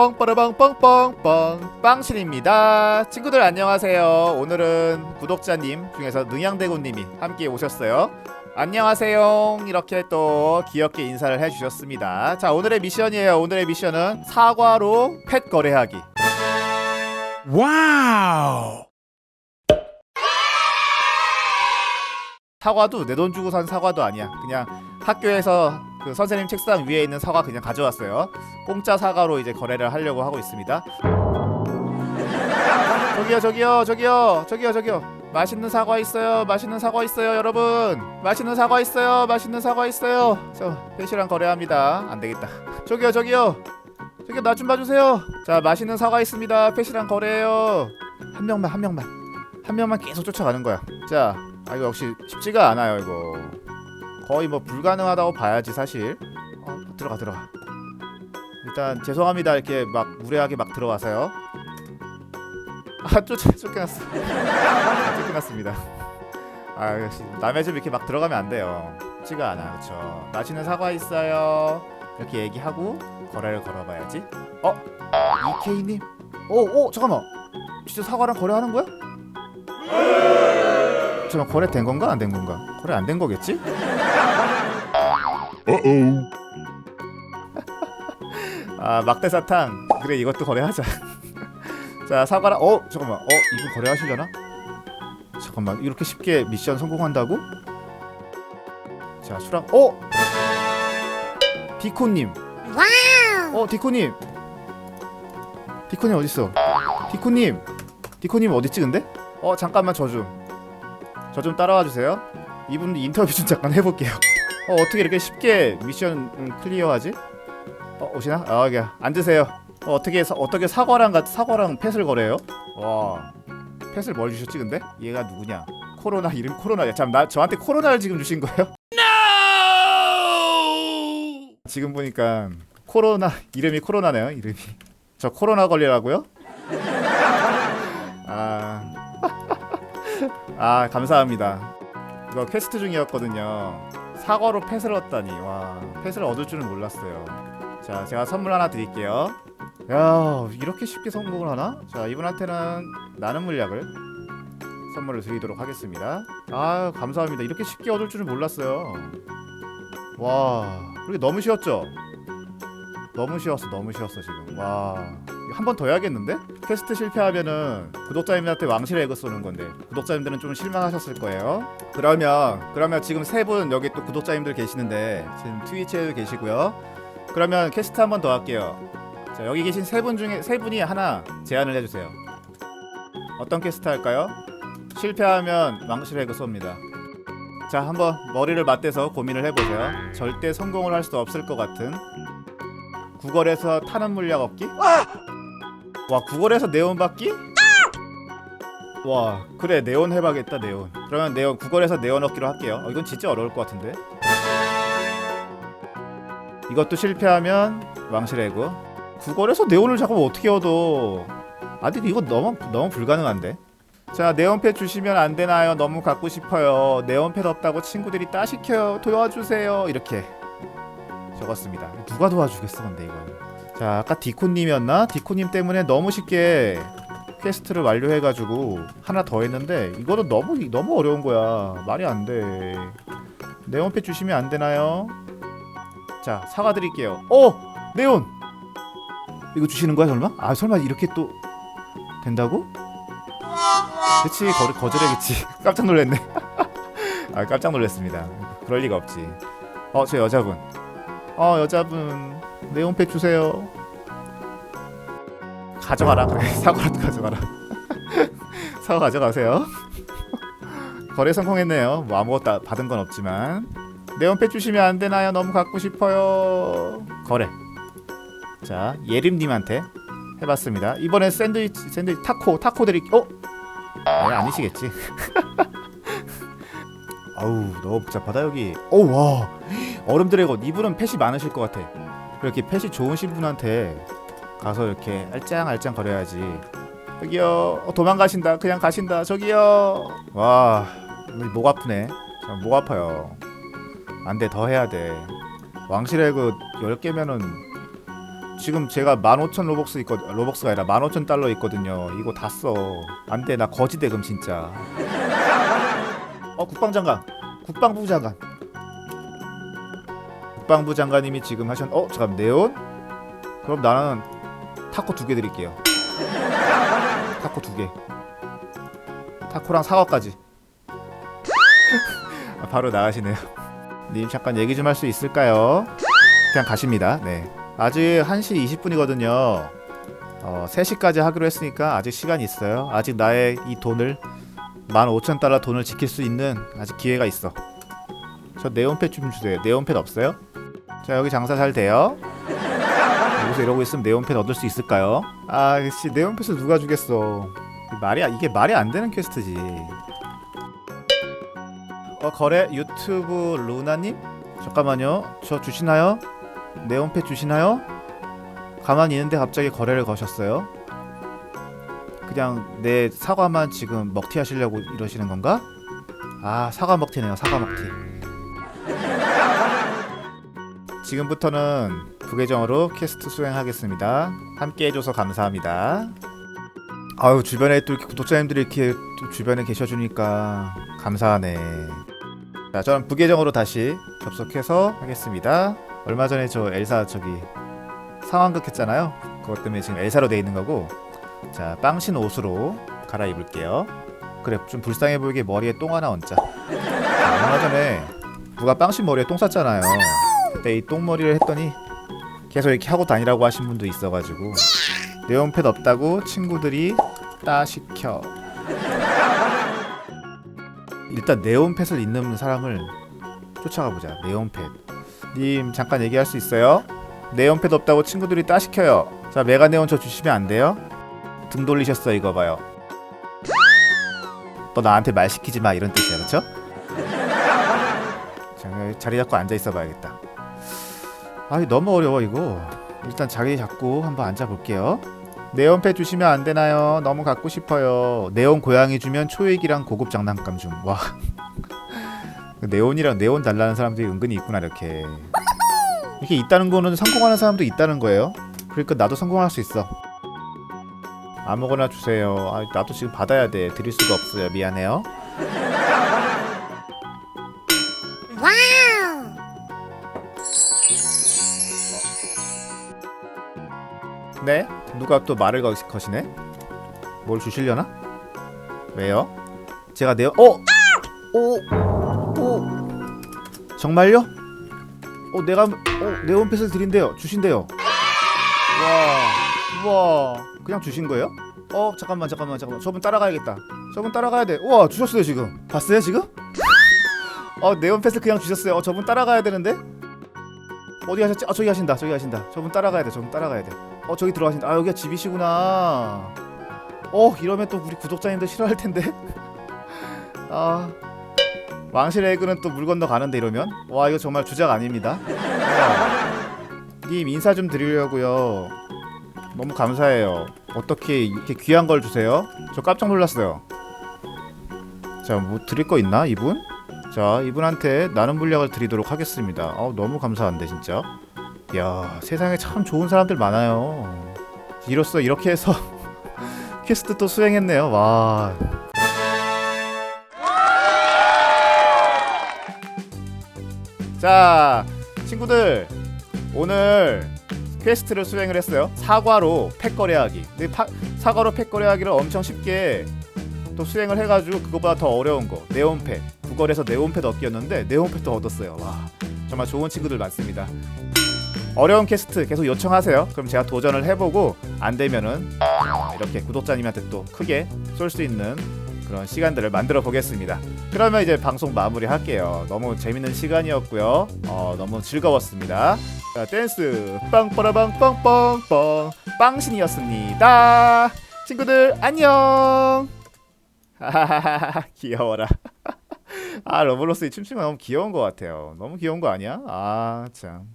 뻥빠라방 뻥뻥뻥 빵신입니다. 친구들 안녕하세요. 오늘은 구독자님 중에서 능양대군님이 함께 오셨어요. 안녕하세요. 이렇게 또 귀엽게 인사를 해주셨습니다. 자 오늘의 미션이에요. 오늘의 미션은 사과로 펫 거래하기. 와우. 사과도 내 돈 주고 산 사과도 아니야. 그냥 학교에서 그 선생님 책상 위에 있는 사과 그냥 가져왔어요. 공짜 사과로 이제 거래를 하려고 하고 있습니다. 저기요 저기요 저기요 저기요 저기요. 맛있는 사과 있어요 맛있는 사과 있어요 여러분. 맛있는 사과 있어요 맛있는 사과 있어요. 저 회시랑 거래합니다. 안 되겠다. 저기요 저기요. 저기요 나 좀 봐주세요. 자 맛있는 사과 있습니다. 패시랑 거래해요. 한 명만 한 명만. 한 명만 계속 쫓아가는 거야. 자 아 이거 역시 쉽지가 않아요 이거 거의 뭐 불가능하다고 봐야지 사실. 어 들어가 들어가. 일단 죄송합니다. 이렇게 막 무례하게 막 들어와서요. 아 쫓아 쫓겨났어. 아, 쫓겨났습니다. 아 역시 남의 집 이렇게 막 들어가면 안 돼요. 쉽지가 않아. 그쵸? 맛있는 사과 있어요. 이렇게 얘기하고 거래를 걸어봐야지. 어? 이케이님? 오, 오 잠깐만. 진짜 사과랑 거래하는 거야? 잠깐 거래 된 건가? 안 된 건가? 거래 안 된 거겠지? Uh-oh. 아 막대 사탕. 그래 이것도 거래하자. 자 사과랑 어 잠깐만. 어 이거 거래하시려나? 잠깐만. 이렇게 쉽게 미션 성공한다고? 자 수랑 어? 디코님. 어 디코님. 디코님 어딨어? 디코님. 디코님 어딨지 근데? 어 잠깐만 저 좀. 저 좀 따라와 주세요. 이분 인터뷰 좀 잠깐 해볼게요 어 어떻게 이렇게 쉽게 미션 음, 클리어하지? 어 오시나? 아 여기 앉으세요. 어, 어떻게 사, 어떻게 사과랑 같 사과랑 펫을 거래요? 와 펫을 뭘 주셨지 근데? 얘가 누구냐? 코로나 이름 코로나야. 참나 저한테 코로나를 지금 주신 거예요? 지금 보니까 코로나 이름이 코로나네요 이름이. 저 코로나 걸리라고요? 아. 아 감사합니다. 이거 퀘스트 중이었거든요. 사과로 펫을 얻다니 와 펫을 얻을 줄은 몰랐어요. 자, 제가 선물 하나 드릴게요. 야, 이렇게 쉽게 성공을 하나? 자, 이분한테는 나는 물약을 선물을 드리도록 하겠습니다. 아, 감사합니다. 이렇게 쉽게 얻을 줄은 몰랐어요. 와, 그게 너무 쉬웠죠? 너무 쉬웠어, 너무 쉬웠어 지금. 와, 한 번 더 해야겠는데? 퀘스트 실패하면은 구독자님들한테 왕실의 에그 쏘는 건데 구독자님들은 좀 실망하셨을 거예요. 그러면 그러면 지금 세 분 여기 또 구독자님들 계시는데 지금 트위치에도 계시고요. 그러면 퀘스트 한 번 더 할게요. 자, 여기 계신 세 분 중에 세 분이 하나 제안을 해주세요. 어떤 퀘스트 할까요? 실패하면 왕실의 그 쏩니다. 자, 한번 머리를 맞대서 고민을 해보세요. 절대 성공을 할 수 없을 것 같은 구걸에서 타는 물약 얻기? 와, 구걸에서 네온 받기? 와, 그래 네온 해봐겠다 네온. 그러면 네온 구걸에서 네온 얻기로 할게요. 어, 이건 진짜 어려울 것 같은데. 이것도 실패하면 왕실에고 구걸에서 네온을 잡으면 어떻게 얻어 아니 이거 너무 너무 불가능한데 자 네온펫 주시면 안 되나요 너무 갖고 싶어요 네온펫 없다고 친구들이 따시켜요 도와주세요 이렇게 적었습니다 누가 도와주겠어 근데 이거 자 아까 디코님이었나 디코님 때문에 너무 쉽게 퀘스트를 완료해가지고 하나 더 했는데 이거는 너무 너무 어려운 거야 말이 안돼 네온펫 주시면 안 되나요 자 사과드릴게요. 오 네온 이거 주시는 거야 설마? 아 설마 이렇게 또 된다고? 그치 거, 거절해겠지. 깜짝 놀랐네. 아 깜짝 놀랐습니다. 그럴 리가 없지. 어 저 여자분. 어 여자분 네온팩 주세요. 가져가라 그래 사과라도 가져가라. 사과 가져가세요. 거래 성공했네요. 뭐 아무것도 받은 건 없지만. 네온펫 주시면 안 되나요? 너무 갖고 싶어요. 거래. 자, 예림님한테 해봤습니다. 이번엔 샌드위치, 샌드위치 타코, 타코 드릴게. 어? 아니 아니시겠지. 아우 너무 복잡하다 여기. 오 와. 얼음 드래곤 이분은 펫이 많으실 것 같아. 이렇게 펫이 좋으신 분한테 가서 이렇게 알짱알짱 거려야지. 저기요 어, 도망가신다. 그냥 가신다. 저기요. 와, 목 아프네. 자, 목 아파요. 안돼 더 해야 돼 왕실의 그 10개면은 지금 제가 15,000 로벅스 있거 로벅스가 아니라 15,000 달러 있거든요. 이거 다 써. 안 돼. 나 거지 대 금 진짜. 어, 국방장관. 국방부 장관. 국방부 장관님이 지금 하셨 어, 잠깐 네온? 그럼 나는 타코 두 개 드릴게요. 타코 두 개. 타코랑 사과까지. 아, 바로 나가시네요. 님 잠깐 얘기 좀 할 수 있을까요? 그냥 가십니다. 네. 아직 1시 20분이거든요. 어, 3시까지 하기로 했으니까 아직 시간이 있어요. 아직 나의 이 돈을 15,000달러 돈을 지킬 수 있는 아직 기회가 있어. 저 네온펫 좀 주세요. 네온펫 없어요? 자, 여기 장사 잘 돼요? 여기서 이러고 있으면 네온펫 얻을 수 있을까요? 아, 씨, 네온펫을 누가 주겠어. 이 말이 이게 말이 안 되는 퀘스트지. 어, 거래 유튜브 루나님? 잠깐만요. 저 주시나요? 네온펫 주시나요? 가만히 있는데 갑자기 거래를 거셨어요. 그냥 내 사과만 지금 먹튀 하시려고 이러시는 건가? 아 사과 먹튀네요 사과 먹튀 지금부터는 부계정으로 퀘스트 수행하겠습니다 함께 해줘서 감사합니다 아유 주변에 또 이렇게 구독자님들이 이렇게 또 주변에 계셔주니까 감사하네 자 저는 부계정으로 다시 접속해서 하겠습니다 얼마 전에 저 엘사 저기 상황극 했잖아요. 그것 때문에 지금 엘사로 돼 있는 거고. 자, 빵신 옷으로 갈아입을게요. 그래, 좀 불쌍해 보이게 머리에 똥 하나 얹자. 자, 얼마 전에 누가 빵신 머리에 똥 쌌잖아요. 그때 이 똥머리를 했더니 계속 이렇게 하고 다니라고 하신 분도 있어가지고 네온펫 없다고 친구들이 따 시켜. 일단 네온펫을 입는 사람을 쫓아가 보자. 네온펫. 님 잠깐 얘기할 수 있어요? 네온패드 없다고 친구들이 따 시켜요. 자 메가 네온 저 주시면 안 돼요? 등 돌리셨어 이거 봐요. 너 나한테 말 시키지 마 이런 뜻이야 그렇죠? 자 자리 잡고 앉아 있어 봐야겠다. 아이 너무 어려워 이거. 일단 자리 잡고 한번 앉아 볼게요. 네온패 주시면 안 되나요? 너무 갖고 싶어요. 네온 고양이 주면 초액이랑 고급 장난감 좀. 와. 네온이랑 네온 달라는 사람들이 은근히 있구나 이렇게. 이게 있다는 거는 성공하는 사람도 있다는 거예요. 그러니까 나도 성공할 수 있어. 아무거나 주세요. 아, 나도 지금 받아야 돼. 드릴 수가 없어요. 미안해요. 네? 누가 또 말을 거- 거시네? 뭘 주시려나? 왜요? 제가 네온 어? 오! 오! 정말요? 어 내가 어 네온펫을 드린대요 주신대요 와 우와 그냥 주신 거예요? 어 잠깐만 잠깐만 잠깐만 저분 따라가야겠다 저분 따라가야 돼 우와 주셨어요 지금 봤어요 지금? 어 네온펫을 그냥 주셨어요 어 저분 따라가야 되는데 어디 가셨지? 아 저기 가신다 저기 가신다 저분 따라가야 돼 저분 따라가야 돼 어 저기 들어가신다 아 여기가 집이시구나 어 이러면 또 우리 구독자님들 싫어할 텐데 아 왕실 에그는 또 물 건너 가는데 이러면 와 이거 정말 주작 아닙니다. 와. 님 인사 좀 드리려고요. 너무 감사해요. 어떻게 이렇게 귀한 걸 주세요? 저 깜짝 놀랐어요. 자, 뭐 드릴 거 있나 이분? 자, 이분한테 나눔 물약을 드리도록 하겠습니다. 어, 너무 감사한데 진짜. 야, 세상에 참 좋은 사람들 많아요. 이로써 이렇게 해서 퀘스트 또 수행했네요. 와, 자 친구들 오늘 퀘스트를 수행을 했어요. 사과로 팩 거래하기. 근데 파, 사과로 팩 거래하기를 엄청 쉽게 또 수행을 해가지고 그거보다 더 어려운 거. 네온팩 구걸에서 네온팩 얻기였는데 네온팩도 얻었어요. 와 정말 좋은 친구들 많습니다 어려운 퀘스트 계속 요청하세요 그럼 제가 도전을 해보고 안 되면은 이렇게 구독자님한테 또 크게 쏠 수 있는 그런 시간들을 만들어 보겠습니다. 그러면 이제 방송 마무리 할게요. 너무 재밌는 시간이었고요. 어, 너무 즐거웠습니다. 자, 댄스 빵빠라빵 빵빵빵 빵신이었습니다. 친구들 안녕. 하하하하 귀여워라. 아 러블로스의 춤추는 거 너무 귀여운 것 같아요. 너무 귀여운 거 아니야? 아 참.